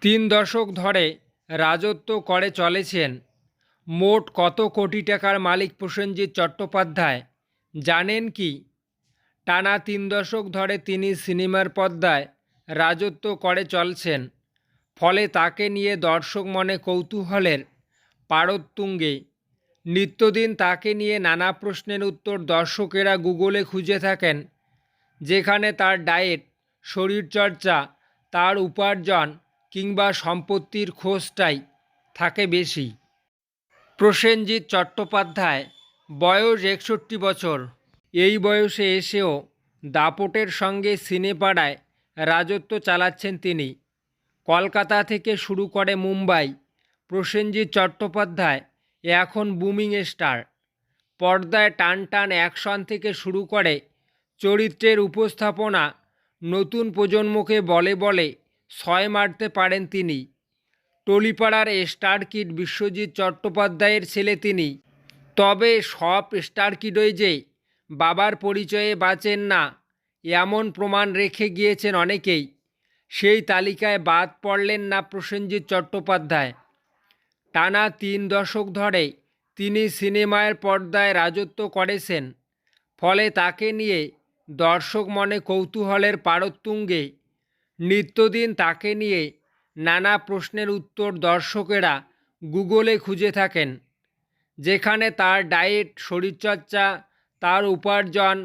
তিন দশক ধরে রাজত্ব করে চলেছেন। মোট কত কোটি টাকার মালিক প্রসেনজিৎ চট্টোপাধ্যায়? জানেন কি? টানা তিন দশক ধরে তিনি সিনেমার পর্দায় রাজত্ব করে চলছেন। ফলে তাকে নিয়ে দর্শক মনে কৌতূহলের পারোত্তুঙ্গে। নিত্যদিন তাকে নিয়ে নানা প্রশ্নের উত্তর দর্শকেরা গুগলে খুঁজে থাকেন। যেখানে তার ডায়েট, শরীরচর্চা, তার উপার্জন কিংবা সম্পত্তির খোঁজটাই থাকে বেশি। প্রসেনজিৎ চট্টোপাধ্যায়, বয়স একষট্টি বছর। এই বয়সে এসেও দাপটের সঙ্গে সিনেপাড়ায় রাজত্ব চালাচ্ছেন তিনি। কলকাতা থেকে শুরু করে মুম্বাই, প্রসেনজিৎ চট্টোপাধ্যায় এখন বুমিং স্টার। পর্দায় টান টান অ্যাকশন থেকে শুরু করে চরিত্রের উপস্থাপনা নতুন প্রজন্মকে বলে বলে ছয় মারতে পারেন তিনি। টলিপাড়ার স্টার কিড বিশ্বজিৎ চট্টোপাধ্যায়ের ছেলে তিনি। তবে সব স্টার কিডই যে বাবার পরিচয়ে বাঁচেন না, এমন প্রমাণ রেখে গিয়েছেন অনেকেই। সেই তালিকায় বাদ পড়লেন না প্রসেনজিৎ চট্টোপাধ্যায়। টানা তিন দশক ধরে তিনি সিনেমার পর্দায় রাজত্ব করেছেন। ফলে তাকে নিয়ে দর্শক মনে কৌতূহলের পারোত্তুঙ্গে নিত্যদিন তাকে নিয়ে নানা প্রশ্নের উত্তর দর্শকেরা গুগলে খুঁজে থাকেন, যেখানে তার ডায়েট, শরীরচর্চা, তার উপার্জন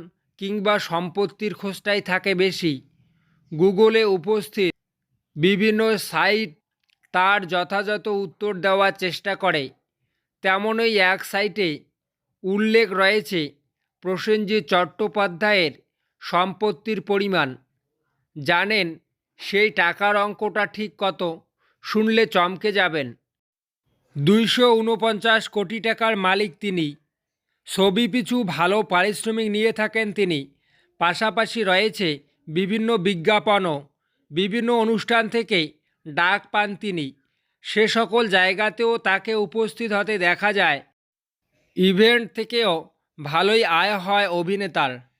কিংবা সম্পত্তির খোঁজটাই থাকে বেশি। গুগলে উপস্থিত বিভিন্ন সাইট তার যথাযথ উত্তর দেওয়ার চেষ্টা করে। তেমনই এক সাইটে উল্লেখ রয়েছে প্রসেনজিৎ চট্টোপাধ্যায়ের সম্পত্তির পরিমাণ। জানেন সেই টাকার অঙ্কটা ঠিক কত? শুনলে চমকে যাবেন। দুইশো উনপঞ্চাশ কোটি টাকার মালিক তিনি। ছবি পিছু ভালো পারিশ্রমিক নিয়ে থাকেন তিনি। পাশাপাশি রয়েছে বিভিন্ন বিজ্ঞাপনও। বিভিন্ন অনুষ্ঠান থেকে ডাক পান তিনি। সে সকল জায়গাতেও তাকে উপস্থিত হতে দেখা যায়। ইভেন্ট থেকেও ভালোই আয় হয় অভিনেতার।